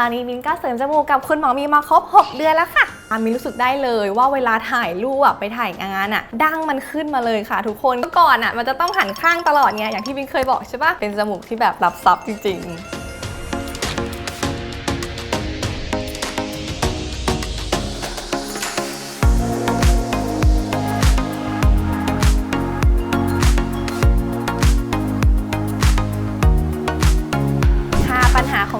ตอนนี้มินก็เสริมจมูกกับคุณหมอมีมาครบ 6 เดือนแล้วค่ะอามินรู้สึกได้เลยว่าเวลาถ่ายรูปอะไปถ่ายงานอะดั้งมันขึ้นมาเลยค่ะ ทุกคนเมื่อก่อนอะมันจะต้องหันข้างตลอดไงอย่างที่มินเคยบอกใช่ปะเป็นจมูกที่แบบรับซับจริง ๆ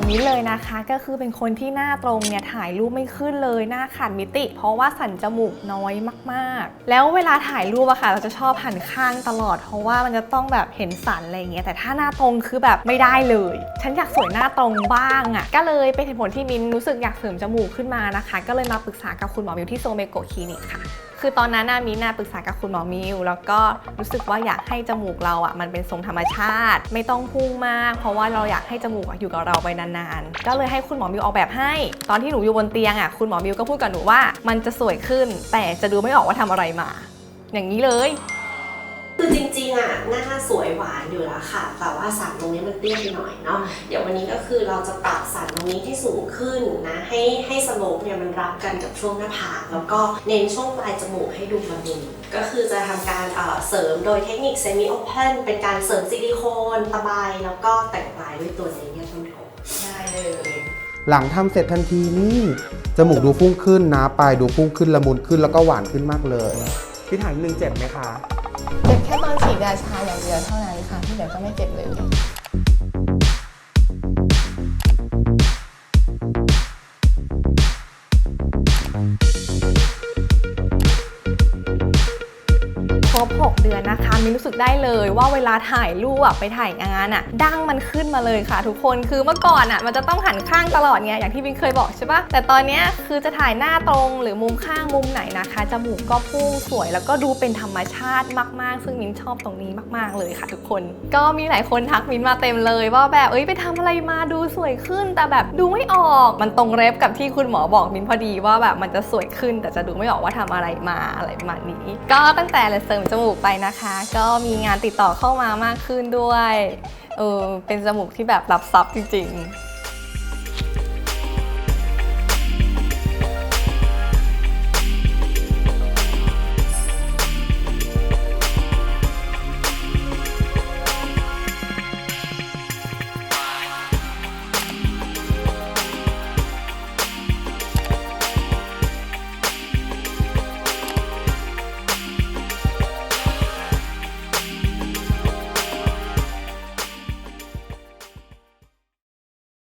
ค่ะปัญหาของมิ้นเลยนะคะ ก็คือเป็นคนที่หน้าตรงเนี่ยถ่ายรูปไม่ขึ้นเลยหน้าขาดมิติ เพราะว่าสันจมูกน้อยมากๆ แล้วเวลาถ่ายรูปอะค่ะ เราจะชอบหันข้างตลอด เพราะว่ามันจะต้องแบบเห็นสันอะไรเงี้ยแต่ถ้าหน้าตรงคือแบบไม่ได้เลย ฉันอยากสวยหน้าตรงบ้างอะก็เลยเป็นเหตุผลที่มิ้นรู้สึกอยากเสริมจมูกขึ้นมานะคะ ก็เลยมาปรึกษากับคุณหมอมิวที่โซเมโกะคลินิกค่ะคือตอนนั้นน่ะมีนาปรึกษากับคุณหมอมิวแล้วก็รู้สึกว่าอยากให้จมูกเราอะมันเป็นทรงธรรมชาติ ไม่ต้องพุ่งมาก เพราะว่าเราอยากให้จมูกอะอยู่กับเราไปนานๆก็เลยให้คุณหมอมิวออกแบบให้ ตอนที่หนูอยู่บนเตียงอะคุณหมอมิวก็พูดกับหนูว่า มันจะสวยขึ้น แต่จะดูไม่ออกว่าทำอะไรมา อย่างนี้เลยคือจริงๆอะหน้าสวยหวานอยู่แล้วค่ะ แต่ว่าสันตรงนี้มันเตี้ยไปหน่อยเนาะเดี๋ยววันนี้ก็คือเราจะปรับสันตรงนี้ที่สูงขึ้นนะให้ให้สโลปเนี่ยมันรับกันกับช่วงหน้าผากแล้วก็เน้นช่วงปลายจมูกให้ดูละมุนก็คือจะทำการเอ่อเสริมโดยเทคนิคเซมิโอเพนเป็นการเสริมซิลิโคนตะไบแล้วก็แต่งปลายด้วยตัวเซเนียต้นโถได้ เลย หลังทำเสร็จทันทีนี่จมูกดูพุ่งขึ้นนะปลายดูพุ่งขึ้นละมุนขึ้นแล้วก็หวานขึ้นมากเลยพี่ถามหนึ่งเจ็บไหมคะ เจ็บแค่ตอนฉีดยาชาอย่างเดียวเท่านั้นค่ะที่เหลือก็ไม่เจ็บเลย รบ 6 เดือนนะคะมินรู้สึกได้เลยว่าเวลาถ่ายรูปไปถ่ายงานอะดั้งมันขึ้นมาเลยค่ะ ทุกคนคือเมื่อก่อนอะมันจะต้องหันข้างตลอดไงอย่างที่มินเคยบอกใช่ปะแต่ตอนเนี้ยคือจะถ่ายหน้าตรงหรือมุมข้างมุมไหนนะคะจมูกก็พุ่งสวย แล้วก็ดูเป็นธรรมชาติมากๆ ซึ่งมินชอบตรงนี้มาก ๆเลยค่ะ ทุกคน ก็มีหลายคนทักมินมาเต็มเลยว่าแบบเอ้ยไปทำอะไรมาดูสวยขึ้น แต่แบบดูไม่ออกมันตรงเรฟกับที่คุณหมอบอกมินพอดีว่าแบบมันจะสวยขึ้น แต่จะดูไม่ออกว่าทำอะไรมาอะไรประมาณนี้ ก็ตั้งแต่เสริมจมูกไปนะคะ ก็มีงานติดต่อเข้ามามากขึ้นด้วยเออเป็นจมูกที่แบบรับซับจริง ๆ